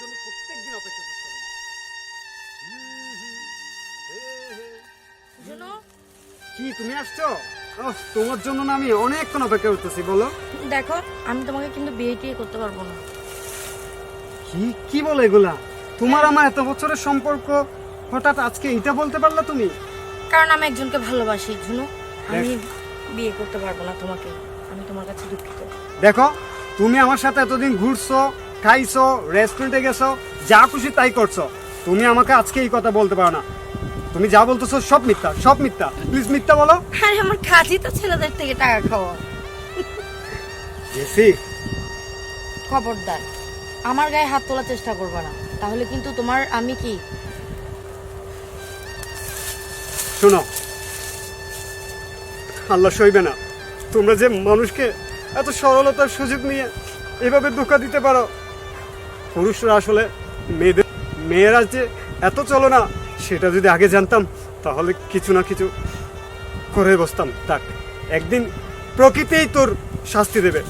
জন্য প্রত্যেকদিন অপেক্ষা করতে হবে। কি তুমি আসছো? ওহ, তোমার জন্য না আমি অনেকক্ষণ অপেক্ষা করতেছি বলো। দেখো আমি তোমাকে কিন্তু বিয়ে টিয়ে করতে পারব না। কি কি বলে এগুলা? তোমার আমার এত বছরের সম্পর্ক হঠাৎ আজকে এটা বলতে পারলা তুমি? কারণ আমি একজনকে ভালোবাসি ঝুনু। আমি বিয়ে করতে পারব না তোমাকে। আমি তোমার কাছে দুঃখিত। দেখো তুমি আমার সাথে এতদিন ঘুরছো খাইছো রেস্টুরেন্টে গেছো যা খুশি তাই করছ। তুমি আমাকে আজকে এই কথা বলতে পারো না। তুমি যা বলতেছো সব মিথ্যা সব মিথ্যা। প্লিজ মিথ্যা বলো। আরে আমার কাজই তো ছেলেদের থেকে টাকা খাওয়া। জেসি। খবরদার আমার গায়ে হাত তোলার চেষ্টা করবে না। তাহলে কিন্তু তোমার আমি কি? শোনো আল্লাহ সইবে না। তোমরা যে মানুষকে এত সরলতার সুযোগ নিয়ে এভাবে ধোকা দিতে পারো পুরুষরা আসলে মেয়েদের মেয়েরা যে এত চলো না, সেটা যদি আগে জানতাম, তাহলে কিছু না কিছু করে বসতাম। থাক, একদিন প্রকৃতিই তোর শাস্তি দেবে।